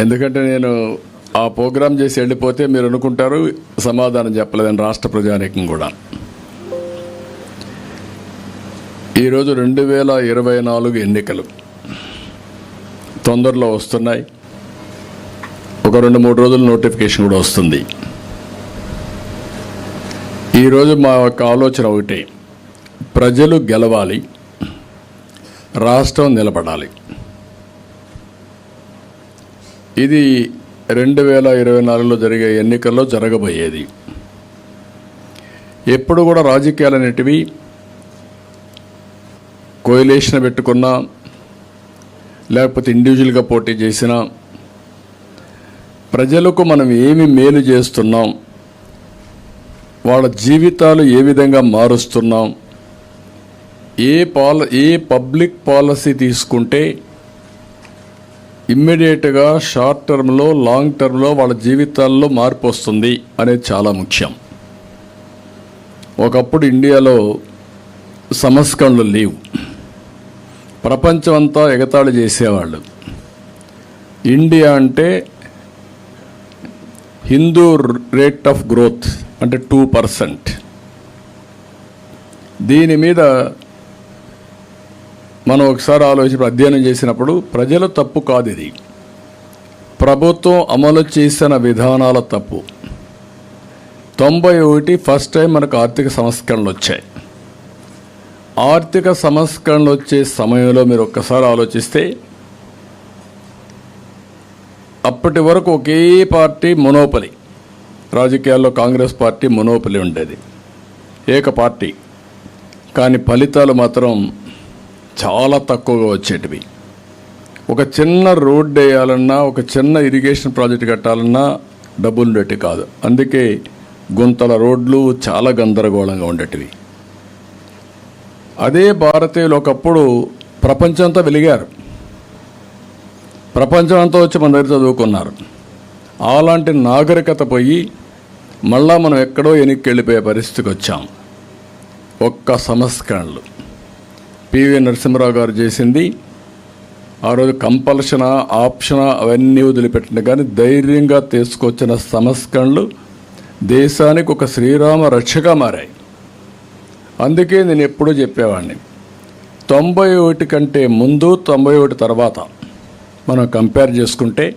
ఎందుకంటే నేను ఆ ప్రోగ్రాం చేసి వెళ్ళిపోతే మీరు అనుకుంటారు సమాధానం చెప్పలేదని రాష్ట్ర ప్రజానీకం కూడా. ఈరోజు రెండు వేల ఇరవై నాలుగు ఎన్నికలు తొందరలో వస్తున్నాయి. ఒక రెండు మూడు రోజులు నోటిఫికేషన్ కూడా వస్తుంది. ఈరోజు మా యొక్క ఆలోచన ఒకటే ప్రజలు గెలవాలి రాష్ట్రం నిలబడాలి. ఇది రెండు వేల ఇరవై నాలుగులో జరిగే ఎన్నికల్లో జరగబోయేది. ఎప్పుడు కూడా రాజకీయాలు అనేటివి కోయిలేషన్ పెట్టుకున్నా లేకపోతే ఇండివిజువల్గా పోటీ చేసినా ప్రజలకు మనం ఏమి మేలు చేస్తున్నాం వాళ్ళ జీవితాలు ఏ విధంగా మారుస్తున్నాం ఏ పాల ఏ పబ్లిక్ పాలసీ తీసుకుంటే ఇమ్మీడియట్గా షార్ట్ టర్మ్లో లాంగ్ టర్మ్లో వాళ్ళ జీవితాల్లో మార్పు వస్తుంది అనేది చాలా ముఖ్యం. ఒకప్పుడు ఇండియాలో సంస్కరణలు లేవు. ప్రపంచమంతా ఎగతాళి చేసేవాళ్ళు. ఇండియా అంటే హిందూ రేట్ ఆఫ్ గ్రోత్ అంటే టూ పర్సెంట్. దీని మీద మనం ఒకసారి ఆలోచించి అధ్యయనం చేసినప్పుడు ప్రజల తప్పు కాదు ఇది. ప్రభుత్వం అమలు చేసిన విధానాల తప్పు. తొంభై ఒకటి ఫస్ట్ టైం మనకు ఆర్థిక సంస్కరణలు వచ్చాయి. ఆర్థిక సంస్కరణలు వచ్చే సమయంలో మీరు ఒక్కసారి ఆలోచిస్తే అప్పటి వరకు ఒకే పార్టీ మొనోపలి. రాజకీయాల్లో కాంగ్రెస్ పార్టీ మొనోపలి ఉండేది. ఏక పార్టీ. కానీ ఫలితాలు మాత్రం చాలా తక్కువగా వచ్చేటివి. ఒక చిన్న రోడ్ వేయాలన్నా ఒక చిన్న ఇరిగేషన్ ప్రాజెక్ట్ కట్టాలన్నా డబ్బులు ఉండేటి కాదు. అందుకే గుంతల రోడ్లు చాలా గందరగోళంగా ఉండేటివి. అదే భారతీయులు ఒకప్పుడు ప్రపంచంతో వెలిగారు. ప్రపంచం అంతా వచ్చి మన దగ్గర చదువుకున్నారు. అలాంటి నాగరికత పోయి మళ్ళా మనం ఎక్కడో వెనక్కి వెళ్ళిపోయే పరిస్థితికి వచ్చాం. ఒక్క సంస్కరణలు. పివి నరసింహరావు గారు చేసింది. ఆ రోజు కంపల్షన్ ఆప్షన్ అవన్నీ వదిలిపెట్టిన కానీ ధైర్యంగా తీసుకొచ్చిన సంస్కరణలు దేశానికి ఒక శ్రీరామ రక్షగా మారాయి. అందుకే నేను ఎప్పుడూ చెప్పేవాడిని. తొంభై ఒకటి కంటే ముందు తొంభై ఒకటి తర్వాత మనం కంపేర్ చేసుకుంటే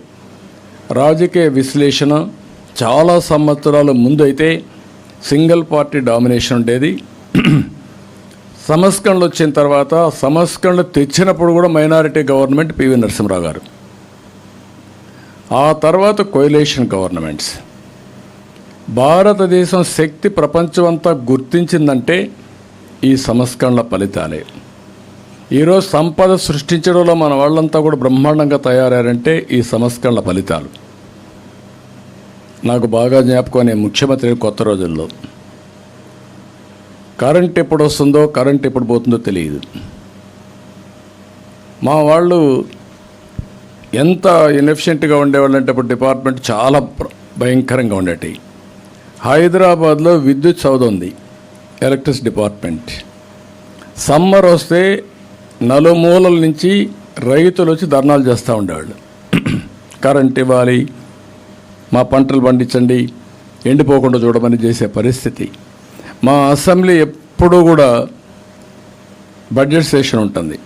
రాజకీయ విశ్లేషణ చాలా సంవత్సరాల ముందు అయితే సింగిల్ పార్టీ డామినేషన్ ఉండేది. సంస్కరణలు వచ్చిన తర్వాత సంస్కరణలు తెచ్చినప్పుడు కూడా మైనారిటీ గవర్నమెంట్ పివి నరసింహరావు గారు. ఆ తర్వాత కోయిలేషన్ గవర్నమెంట్స్. భారతదేశం శక్తి ప్రపంచమంతా గుర్తించిందంటే ఈ సంస్కరణల ఫలితాలే. ఈరోజు సంపద సృష్టించడంలో మన వాళ్ళంతా కూడా బ్రహ్మాండంగా తయారయ్యారంటే ఈ సంస్కరణల ఫలితాలు. నాకు బాగా జ్ఞాపకం అనే ముఖ్యమంత్రి కొత్త రోజుల్లో. కరెంట్ ఎప్పుడు వస్తుందో కరెంట్ ఎప్పుడు పోతుందో తెలియదు. మా వాళ్ళు ఎంత ఇన్ఎఫిషియెంట్గా ఉండేవాళ్ళు అంటే ఇప్పుడు డిపార్ట్మెంట్ చాలా భయంకరంగా ఉండేటి. హైదరాబాద్లో విద్యుత్ సౌద ఉంది ఎలక్ట్రిసిటీ డిపార్ట్మెంట్. సమ్మర్ వస్తే నలుమూలల నుంచి రైతులు వచ్చి ధర్నాలు చేస్తూ ఉండేవాళ్ళు. కరెంట్ ఇవ్వాలి మా పంటలు పండించండి ఎండిపోకుండా చూడమని చేసే పరిస్థితి. మా అసెంబ్లీ ఎప్పుడూ కూడా బడ్జెట్ సెషన్ ఉంటుంది.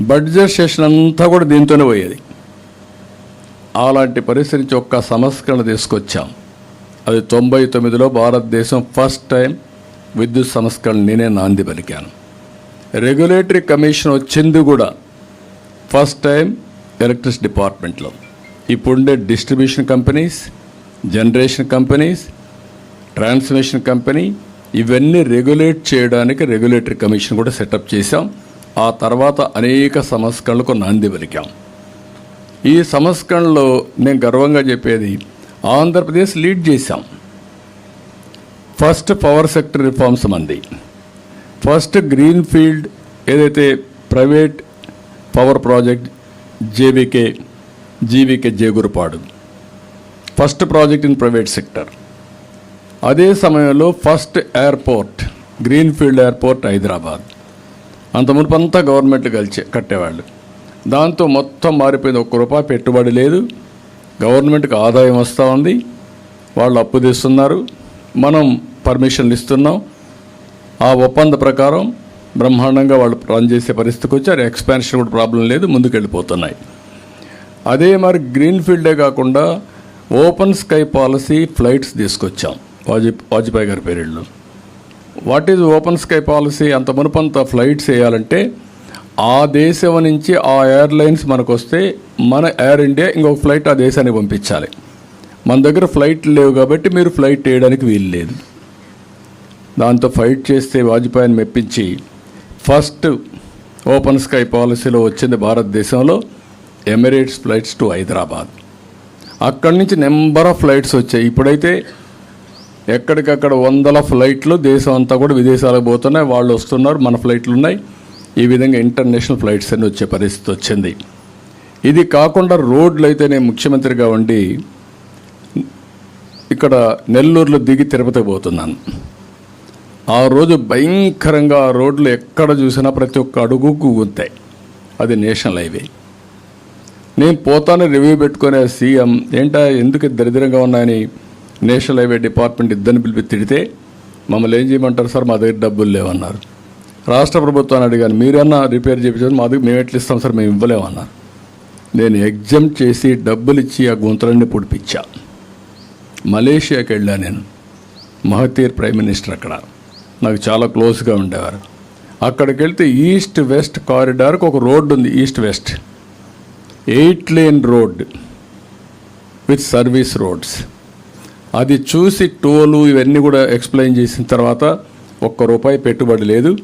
బడ్జెట్ సెషన్ అంతా కూడా దీంతోనే పోయేది. అలాంటి పరిస్థితి నుంచి ఒక్క సంస్కరణ తీసుకొచ్చాం. అది తొంభై తొమ్మిదిలో భారతదేశం ఫస్ట్ టైం విద్యుత్ సంస్కరణ నేనే నాంది పలికాను. రెగ్యులేటరీ కమిషన్ వచ్చింది కూడా ఫస్ట్ టైం ఎలక్ట్రిసిటీ డిపార్ట్మెంట్లో. ఇప్పుడుండే distribution companies generation companies transmission company ఇవన్నీ రెగ్యులేట్ చేయడానికి రెగ్యులేటరీ కమిషన్ కూడా సెటప్ చేశాం. ఆ తర్వాత అనేక సంస్కరణలకు నాంది పలికాం. ఈ సంస్కరణలో నేను గర్వంగా చెప్పేది ఆంధ్రప్రదేశ్ లీడ్ చేశాం. ఫస్ట్ పవర్ సెక్టర్ రిఫార్మ్స్ మంది. ఫస్ట్ గ్రీన్ ఫీల్డ్ ఏదైతే private power project JBK జీవికే Jegurupadu first project in private sector అదే సమయంలో first airport green field airport Hyderabad. అంత మునుపంతా గవర్నమెంట్ కలిసి కట్టేవాళ్ళు. దాంతో మొత్తం మారిపోయింది. ఒక్క రూపాయి పెట్టుబడి లేదు. గవర్నమెంట్కి ఆదాయం వస్తూ ఉంది. వాళ్ళు అప్పు తీస్తున్నారు. మనం పర్మిషన్లు ఇస్తున్నాం. ఆ ఒప్పంద ప్రకారం బ్రహ్మాండంగా వాళ్ళు రన్ చేసే పరిస్థితికి వచ్చారు. ఎక్స్పాన్షన్ కూడా ప్రాబ్లం లేదు. ముందుకు వెళ్ళిపోతున్నాయి అదే మరి గ్రీన్ ఫీల్డే కాకుండా ఓపెన్ స్కై పాలసీ ఫ్లైట్స్ తీసుకొచ్చాం. వాజీ వాజ్పేయి గారి పీరియడ్లో what is open sky policy? అంత మునుపంత ఫ్లైట్స్ వేయాలంటే ఆ దేశం నుంచి ఆ ఎయిర్లైన్స్ మనకు వస్తే మన ఎయిర్ ఇండియా ఇంకొక ఫ్లైట్ ఆ దేశానికి పంపించాలి. మన దగ్గర ఫ్లైట్ లేవు కాబట్టి మీరు ఫ్లైట్ వేయడానికి వీలు లేదు దాంతో ఫైట్ చేస్తే వాజ్పేయిని మెప్పించి ఫస్ట్ ఓపెన్ స్కై పాలసీలో వచ్చింది భారతదేశంలో ఎమిరేట్స్ ఫ్లైట్స్ టు హైదరాబాద్. అక్కడి నుంచి నెంబర్ ఆఫ్ ఫ్లైట్స్ వచ్చాయి. ఇప్పుడైతే ఎక్కడికక్కడ వందల ఫ్లైట్లు దేశం అంతా కూడా విదేశాలకు పోతున్నాయి. వాళ్ళు వస్తున్నారు మన ఫ్లైట్లు ఉన్నాయి. ఈ విధంగా ఇంటర్నేషనల్ ఫ్లైట్స్ అని వచ్చే పరిస్థితి వచ్చింది. ఇది కాకుండా రోడ్లు అయితే నేను ముఖ్యమంత్రిగా ఉండి ఇక్కడ నెల్లూరులో దిగి తిరుపతి పోతున్నాను. ఆ రోజు భయంకరంగా ఆ రోడ్లు ఎక్కడ చూసినా ప్రతి ఒక్క అడుగుకు గుంతాయి. అది నేషనల్ హైవే. నేను పోతాను రివ్యూ పెట్టుకునే సీఎం ఏంటా ఎందుకు దరిద్రంగా ఉన్నాయని నేషనల్ హైవే డిపార్ట్మెంట్ ఇద్దరిని పిలిపి తిడితే మమ్మల్ని ఏం చేయమంటారు సార్? మా దగ్గర డబ్బులు లేవన్నారు. రాష్ట్ర ప్రభుత్వాన్ని అడిగాను మీరన్నా రిపేర్ చేయించారు మా దగ్గర మేము ఎట్లా ఇస్తాం సార్? మేము ఇవ్వలేమన్నారు. నేను ఎగ్జామ్ చేసి డబ్బులు ఇచ్చి ఆ గుంతలన్నీ పొడిపించా. మలేషియాకి వెళ్ళా నేను. మహతీర్ ప్రైమ్ మినిస్టర్ అక్కడ. నాకు చాలా క్లోజ్గా ఉండేవారు. అక్కడికి వెళ్తే ఈస్ట్ వెస్ట్ కారిడార్కి ఒక రోడ్డు ఉంది east west. Eight lane road with service roads. అది చూసి టోలు ఇవన్నీ కూడా ఎక్స్ప్లెయిన్ చేసిన తర్వాత ఒక్క రూపాయి పెట్టుబడి లేదు.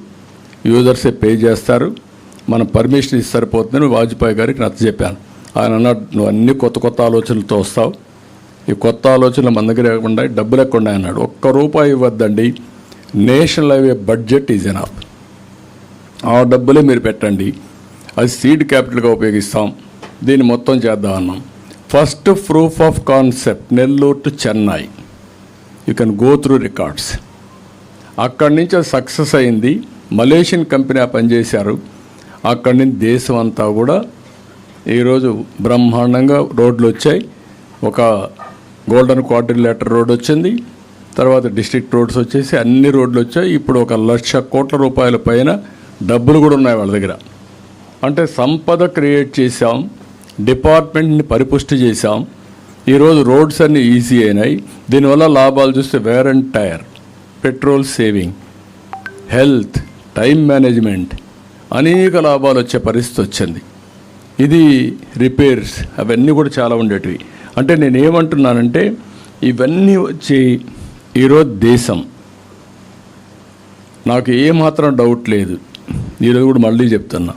యూజర్సే పే చేస్తారు. మనం పర్మిషన్ ఇస్తే సరిపోతుందని వాజ్పేయి గారికి నచ్చ చెప్పాను. ఆయన అన్నాడు నువ్వు అన్ని కొత్త కొత్త ఆలోచనలతో వస్తావు. ఈ కొత్త ఆలోచనలు మన దగ్గర లేకుండా డబ్బులు లేకుండా అన్నాడు. ఒక్క రూపాయి ఇవ్వద్దండి. National highway budget is enough ఆ డబ్బులే మీరు పెట్టండి. అది సీడ్ క్యాపిటల్గా ఉపయోగిస్తాం. దీన్ని మొత్తం చేద్దాం అన్నాం. First proof of concept Nellore to Chennai. You can go through records అక్కడి నుంచి అది సక్సెస్ అయింది. మలేషియన్ కంపెనీ పనిచేశారు అక్కడి నుంచి దేశం అంతా కూడా ఈరోజు బ్రహ్మాండంగా రోడ్లు వచ్చాయి. ఒక గోల్డెన్ క్వార్టర్లేటర్ రోడ్ వచ్చింది. తర్వాత డిస్ట్రిక్ట్ రోడ్స్ వచ్చేసి అన్ని రోడ్లు వచ్చాయి. ఇప్పుడు ఒక లక్ష కోట్ల రూపాయల పైన డబ్బులు కూడా ఉన్నాయి వాళ్ళ దగ్గర. అంటే సంపద క్రియేట్ చేశాం. డిపార్ట్మెంట్ని పరిపుష్టి చేశాం. ఈరోజు రోడ్స్ అన్ని ఈజీ అయినాయి. దీనివల్ల లాభాలు చూస్తే wear and tyre petrol saving health time management అనేక లాభాలు వచ్చే పరిస్థితి వచ్చింది. ఇది రిపేర్స్ అవన్నీ కూడా చాలా ఉండేటివి. అంటే నేను ఏమంటున్నానంటే ఇవన్నీ వచ్చి ఈరోజు దేశం. నాకు ఏమాత్రం డౌట్ లేదు. ఈరోజు కూడా మళ్ళీ చెప్తున్నా.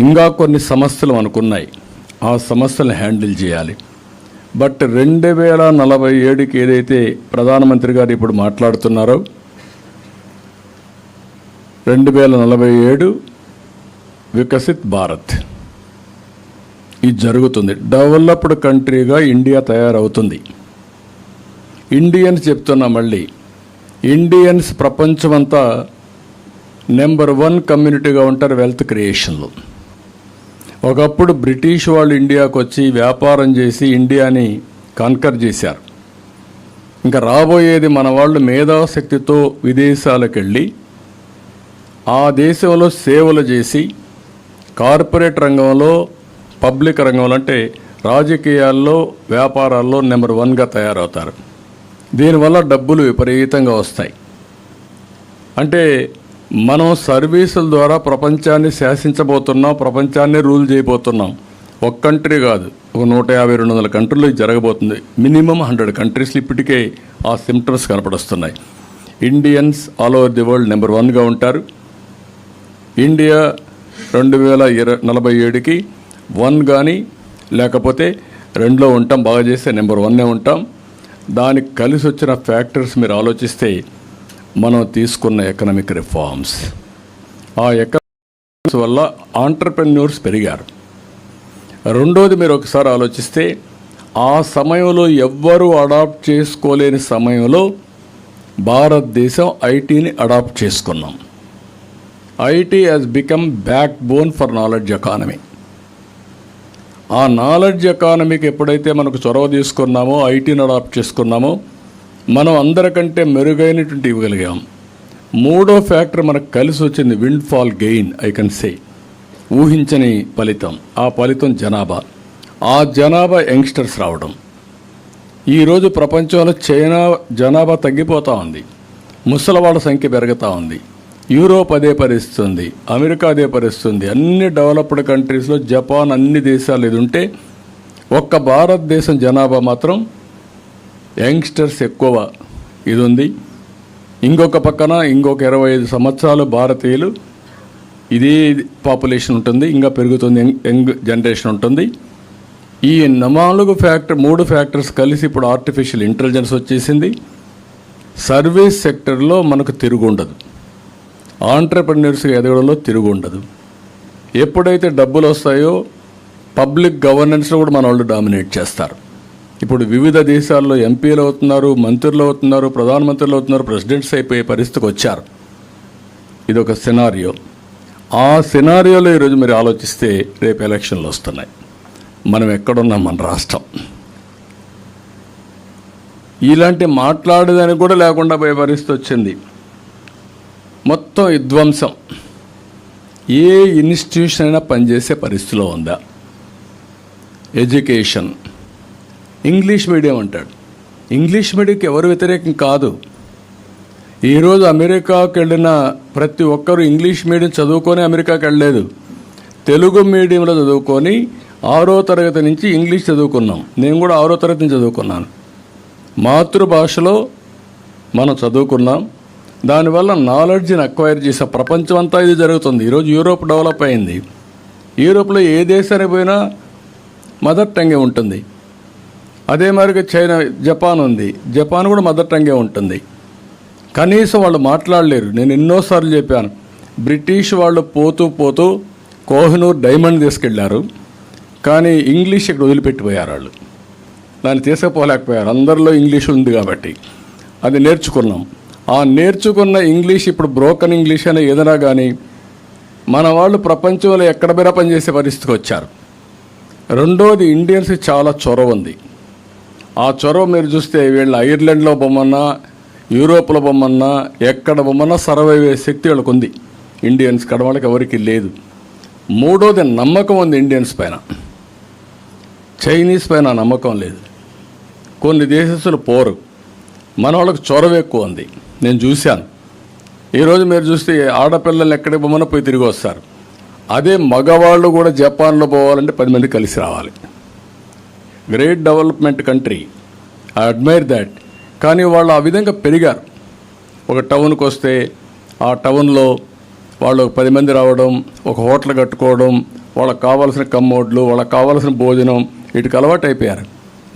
ఇంకా కొన్ని సమస్యలు అనుకున్నాయి. ఆ సమస్యలను హ్యాండిల్ చేయాలి. బట్ రెండు వేల నలభై ఏడుకి ఏదైతే ప్రధానమంత్రి గారు ఇప్పుడు మాట్లాడుతున్నారో రెండు వేల నలభై ఏడు వికసిత్ భారత్. ఇది జరుగుతుంది. డెవలప్డ్ కంట్రీగా ఇండియా తయారవుతుంది. ఇండియన్స్ చెప్తున్నా మళ్ళీ ఇండియన్స్ ప్రపంచమంతా నెంబర్ వన్ కమ్యూనిటీగా ఉంటారు వెల్త్ క్రియేషన్లో. ఒకప్పుడు బ్రిటిష్ వాళ్ళు ఇండియాకు వచ్చి వ్యాపారం చేసి ఇండియాని కాన్కర్ చేశారు. ఇంకా రాబోయేది మన వాళ్ళు మేధాశక్తితో విదేశాలకు వెళ్ళి ఆ దేశంలో సేవలు చేసి కార్పొరేట్ రంగంలో పబ్లిక్ రంగంలో అంటే రాజకీయాల్లో వ్యాపారాల్లో నెంబర్ వన్గా తయారవుతారు. దీనివల్ల డబ్బులు విపరీతంగా వస్తాయి. అంటే మనం సర్వీసుల ద్వారా ప్రపంచాన్ని శాసించబోతున్నాం ప్రపంచాన్ని రూల్ చేయబోతున్నాం. ఒక కంట్రీ కాదు ఒక నూట యాభై రెండు వందల కంట్రీలు జరగబోతుంది. మినిమం హండ్రెడ్ కంట్రీస్లో ఇప్పటికే ఆ symptoms కనపడుస్తున్నాయి. Indians all over the world number వన్గా ఉంటారు. ఇండియా రెండు వేల ఇరవై నలభై ఏడుకి వన్ కానీ లేకపోతే రెండులో ఉంటాం బాగా చేస్తే నెంబర్ వన్నే ఉంటాం. దానికి కలిసి వచ్చిన ఫ్యాక్టర్స్ మీరు ఆలోచిస్తే మనం తీసుకున్న ఎకనామిక్ రిఫార్మ్స్ ఆ ఎకనామిక్స్ వల్ల ఆంటర్ప్రెన్యూర్స్ పెరిగారు. రెండోది మీరు ఒకసారి ఆలోచిస్తే ఆ సమయంలో ఎవ్వరూ అడాప్ట్ చేసుకోలేని సమయంలో భారతదేశం ఐటీని అడాప్ట్ చేసుకున్నాం. IT has become backbone for knowledge economy ఆ నాలెడ్జ్ ఎకానమీకి ఎప్పుడైతే మనకు చొరవ తీసుకున్నామో ఐటీని అడాప్ట్ చేసుకున్నామో మనం అందరికంటే మెరుగైనటువంటి ఇవ్వగలిగాం. మూడో ఫ్యాక్టర్ మనకు కలిసి వచ్చింది windfall gain I can say ఊహించని ఫలితం ఆ ఫలితం జనాభా. ఆ జనాభా యంగ్స్టర్స్ రావడం. ఈరోజు ప్రపంచంలో చైనా జనాభా తగ్గిపోతూ ఉంది. ముసలవాళ్ళ సంఖ్య పెరుగుతూ ఉంది. యూరోప్ అదే పరిస్థితుంది. అమెరికా అదే పరిస్థితుంది. అన్ని డెవలప్డ్ కంట్రీస్లో జపాన్ అన్ని దేశాలు ఇది ఉంటే ఒక్క భారతదేశం జనాభా మాత్రం యంగ్స్టర్స్ ఎక్కువ ఇది ఉంది ఇంకొక పక్కన ఇంకొక ఇరవై ఐదు సంవత్సరాలు భారతీయులు. ఇదే పాపులేషన్ ఉంటుంది ఇంకా పెరుగుతుంది యంగ్ యంగ్ జనరేషన్ ఉంటుంది. ఈ నాలుగు ఫ్యాక్టర్ మూడు ఫ్యాక్టర్స్ కలిసి ఇప్పుడు ఆర్టిఫిషియల్ ఇంటెలిజెన్స్ వచ్చేసింది. సర్వీస్ సెక్టర్లో మనకు తిరుగు ఉండదు. ఆంటర్ప్రెన్యూర్స్ ఎదగడంలో తిరుగు ఉండదు. ఎప్పుడైతే డబ్బులు వస్తాయో పబ్లిక్ గవర్నెన్స్లో కూడా మన వాళ్ళు డామినేట్ చేస్తారు. ఇప్పుడు వివిధ దేశాల్లో ఎంపీలు అవుతున్నారు మంత్రులు అవుతున్నారు ప్రధానమంత్రులు అవుతున్నారు ప్రెసిడెంట్స్ అయిపోయే పరిస్థితికి వచ్చారు. ఇది ఒక సినారియో. ఆ సినారియోలో ఈరోజు మీరు ఆలోచిస్తే రేపు ఎలక్షన్లు వస్తున్నాయి. మనం ఎక్కడున్నాం? మన రాష్ట్రం. ఇలాంటి మాట్లాడేదానికి కూడా లేకుండా పోయే పరిస్థితి వచ్చింది. మొత్తం విధ్వంసం ఏ ఇన్స్టిట్యూషన్ అయినా పనిచేసే పరిస్థితిలో ఉందా? ఎడ్యుకేషన్. ఇంగ్లీష్ మీడియం అంటాడు. ఇంగ్లీష్ మీడియంకి ఎవరు వ్యతిరేకం కాదు. ఈరోజు అమెరికాకి వెళ్ళిన ప్రతి ఒక్కరూ ఇంగ్లీష్ మీడియం చదువుకొని అమెరికాకి వెళ్ళలేదు తెలుగు మీడియంలో చదువుకొని ఆరో తరగతి నుంచి ఇంగ్లీష్ చదువుకున్నాం. నేను కూడా ఆరో తరగతి నుంచి చదువుకున్నాను. మాతృభాషలో మనం చదువుకున్నాం. దానివల్ల నాలెడ్జ్ని అక్వైర్ చేసే ప్రపంచం అంతా ఇది జరుగుతుంది. ఈరోజు యూరోప్ డెవలప్ అయింది. యూరోప్లో ఏ దేశానికి పోయినా మదర్ టంగే ఉంటుంది. అదే మరిగా చైనా జపాన్ ఉంది. జపాన్ కూడా మదర్ టంగే ఉంటుంది. కనీసం వాళ్ళు మాట్లాడలేరు. నేను ఎన్నోసార్లు చెప్పాను. బ్రిటిష్ వాళ్ళు పోతూ పోతూ కోహినూర్ డైమండ్ తీసుకెళ్ళారు. కానీ ఇంగ్లీష్ ఇక్కడ వదిలిపెట్టిపోయారు వాళ్ళు. దాన్ని తీసుకుపోలేకపోయారు. అందరిలో ఇంగ్లీష్ ఉంది కాబట్టి. అది నేర్చుకున్నాం. ఆ నేర్చుకున్న ఇంగ్లీష్ ఇప్పుడు బ్రోకన్ ఇంగ్లీష్ అనే ఏదైనా కానీ మన వాళ్ళు ప్రపంచంలో ఎక్కడ బెర పనిచేసే పరిస్థితికి వచ్చారు. రెండోది ఇండియన్స్ చాలా చొరవ ఉంది. ఆ చొరవ మీరు చూస్తే వీళ్ళు ఐర్లాండ్లో బొమ్మన్నా యూరోప్లో బొమ్మన్నా ఎక్కడ బొమ్మన్నా సర్వే శక్తి వాళ్ళకు ఉంది. ఇండియన్స్ కడవాళ్ళకి ఎవరికి లేదు. మూడోది నమ్మకం ఉంది ఇండియన్స్ పైన. చైనీస్ పైన నమ్మకం లేదు. కొన్ని దేశస్తులు పోరు. మన వాళ్ళకి చొరవ ఎక్కువ ఉంది. నేను చూశాను. ఈరోజు మీరు చూస్తే ఆడపిల్లలు ఎక్కడికి బొమ్మన పోయి తిరిగి వస్తారు. అదే మగవాళ్ళు కూడా జపాన్లో పోవాలంటే పది మంది కలిసి రావాలి. Great development country I admire that కానీ వాళ్ళు ఆ విధంగా పెరిగారు. ఒక టౌన్కి వస్తే ఆ టౌన్లో వాళ్ళు పది మంది రావడం ఒక హోటల్ కట్టుకోవడం వాళ్ళకి కావాల్సిన కమ్మోడ్లు వాళ్ళకి కావాల్సిన భోజనం వీటికి అలవాటు అయిపోయారు.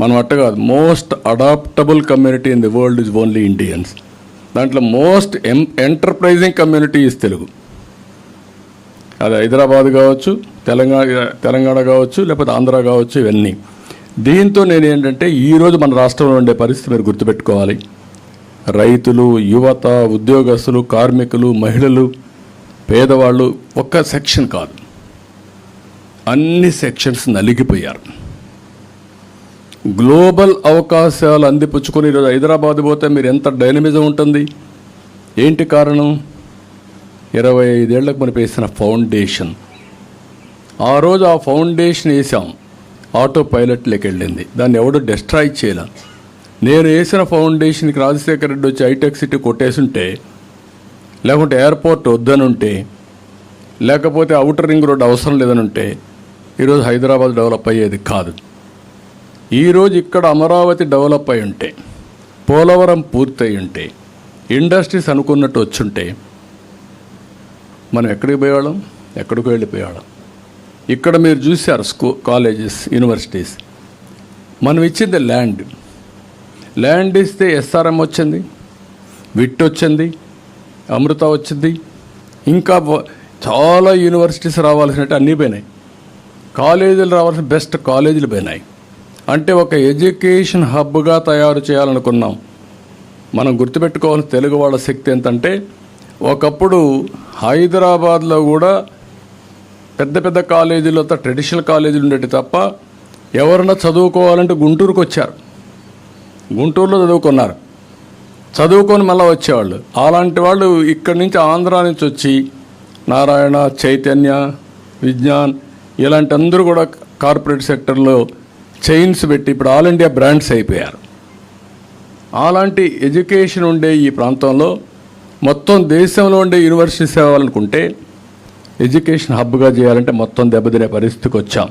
మనం అట్ట కాదు. Most adaptable community in the world is only Indians దాంట్లో మోస్ట్ ఎం ఎంటర్ప్రైజింగ్ కమ్యూనిటీ ఇస్ తెలుగు అది హైదరాబాద్ కావచ్చు తెలంగాణ తెలంగాణ కావచ్చు లేకపోతే ఆంధ్ర కావచ్చు ఇవన్నీ. దీంతో నేను ఏంటంటే ఈరోజు మన రాష్ట్రంలో ఉండే పరిస్థితి మీరు గుర్తుపెట్టుకోవాలి. రైతులు యువత ఉద్యోగస్తులు కార్మికులు మహిళలు పేదవాళ్ళు ఒక్క సెక్షన్ కాదు. అన్ని సెక్షన్స్ నలిగిపోయారు. గ్లోబల్ అవకాశాలు అందిపుచ్చుకొని ఈరోజు హైదరాబాద్ పోతే మీరు ఎంత డైనమిజం ఉంటుంది? ఏంటి కారణం? ఇరవై ఐదేళ్ళకు మనం వేసిన ఫౌండేషన్. ఆ రోజు ఆ ఫౌండేషన్ వేసాం. ఆటో పైలట్లోకి వెళ్ళింది దాన్ని ఎవడు డిస్ట్రాయ్ చేయలే. నేను వేసిన ఫౌండేషన్కి రాజశేఖర రెడ్డి వచ్చి హైటెక్ సిటీ కొట్టేసుంటే లేకుంటే ఎయిర్పోర్ట్ వద్దనుంటే లేకపోతే అవుటర్ రింగ్ రోడ్ అవసరం లేదనుంటే ఈరోజు హైదరాబాద్ డెవలప్ అయ్యేది కాదు. ఈరోజు ఇక్కడ అమరావతి డెవలప్ అయి ఉంటే పోలవరం పూర్తయి ఉంటే ఇండస్ట్రీస్ అనుకున్నట్టు వచ్చుంటే మనం ఎక్కడికి పోయేవాళ్ళం? ఎక్కడికి వెళ్ళిపోయేవాళ్ళం. ఇక్కడ మీరు చూశారు స్కూ కాలేజెస్ యూనివర్సిటీస్ మనం ఇచ్చింది ల్యాండ్. ల్యాండ్ ఇస్తే ఎస్ఆర్ఎం వచ్చింది విట్ వచ్చింది అమృత వచ్చింది ఇంకా చాలా యూనివర్సిటీస్ రావాల్సినట్టు అన్నీ పోయినాయి. కాలేజీలు రావాల్సిన బెస్ట్ కాలేజీలు పోయినాయి. అంటే ఒక ఎడ్యుకేషన్ హబ్గా తయారు చేయాలనుకున్నాం. మనం గుర్తుపెట్టుకోవాల్సిన తెలుగు వాళ్ళ శక్తి ఎంతంటే ఒకప్పుడు హైదరాబాద్లో కూడా పెద్ద పెద్ద కాలేజీలు ట్రెడిషనల్ కాలేజీలు ఉండేవి తప్ప ఎవరన్నా చదువుకోవాలంటే గుంటూరుకు వచ్చారు. గుంటూరులో చదువుకున్నారు. చదువుకొని మళ్ళీ వచ్చేవాళ్ళు. అలాంటి వాళ్ళు ఇక్కడి నుంచి ఆంధ్రా నుంచి వచ్చి నారాయణ చైతన్య విజ్ఞాన్ ఇలాంటి అందరూ కూడా కార్పొరేట్ సెక్టర్లో చైన్స్ పెట్టి ఇప్పుడు ఆల్ ఇండియా బ్రాండ్స్ అయిపోయారు. అలాంటి ఎడ్యుకేషన్ ఉండే ఈ ప్రాంతంలో మొత్తం దేశంలో ఉండే యూనివర్సిటీస్ అవ్వాలనుకుంటే ఎడ్యుకేషన్ హబ్గా చేయాలంటే మొత్తం దెబ్బతినే పరిస్థితికి వచ్చాం.